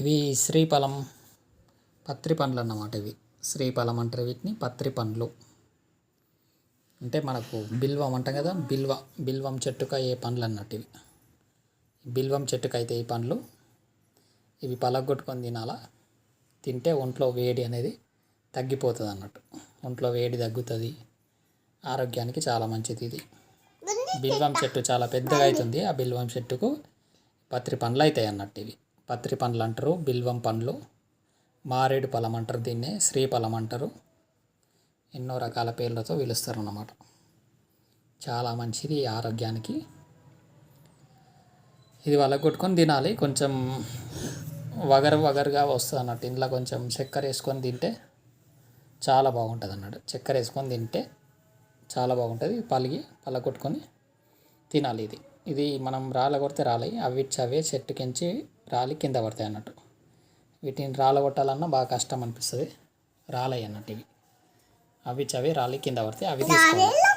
ఇవి శ్రీఫలం పత్రి పండ్లు అన్నమాట ఇవి. శ్రీఫలం అంటారు వీటిని పత్రి పండ్లు. అంటే మనకు బిల్వం అంటాం కదా బిల్వ బిల్వం చెట్టుకు ఏ పండ్లు అన్నట్టు ఇవి. బిల్వం చెట్టుకు అయితే ఈ పండ్లు? ఇవి పలగొట్టుకొని తినాలా? తింటే ఒంట్లో వేడి అనేది తగ్గిపోతుంది అన్నట్టు. ఒంట్లో వేడి తగ్గుతుంది. ఆరోగ్యానికి చాలా మంచిది ఇది. బిల్వం చెట్టు చాలా పెద్దగా అవుతుంది. ఆ బిల్వం చెట్టుకు పత్రి పండ్లు అవుతాయి అన్నట్టు ఇవి. పత్రి పండ్లు అంటారు బిల్వం పండ్లు మారేడు పలం అంటారు దీన్నే శ్రీఫలం అంటారు. ఎన్నో రకాల పేర్లతో పిలుస్తారు అన్నమాట చాలా మంచిది ఆరోగ్యానికి. ఇది వలగొట్టుకొని తినాలి కొంచెం వగరు వగరుగా వస్తుంది అన్నట్టు. ఇంట్లో కొంచెం చక్కెర వేసుకొని తింటే చాలా బాగుంటుంది అన్నట్టు చక్కెర వేసుకొని తింటే చాలా బాగుంటుంది. పలిగి పలగొట్టుకొని తినాలి ఇది. ఇది మనం రాళ్ళ కొడితే రాలి. అవి అవే చెట్టుకించి రాలి కింద పడతాయి అన్నట్టు. వీటిని రాళ్ళ కొట్టాలన్నా బాగా కష్టం అనిపిస్తుంది. రాలయ్యి అన్నట్టు ఇవి. అవి చవి రాలి కింద పడితే అవి తీసుకోవాలి.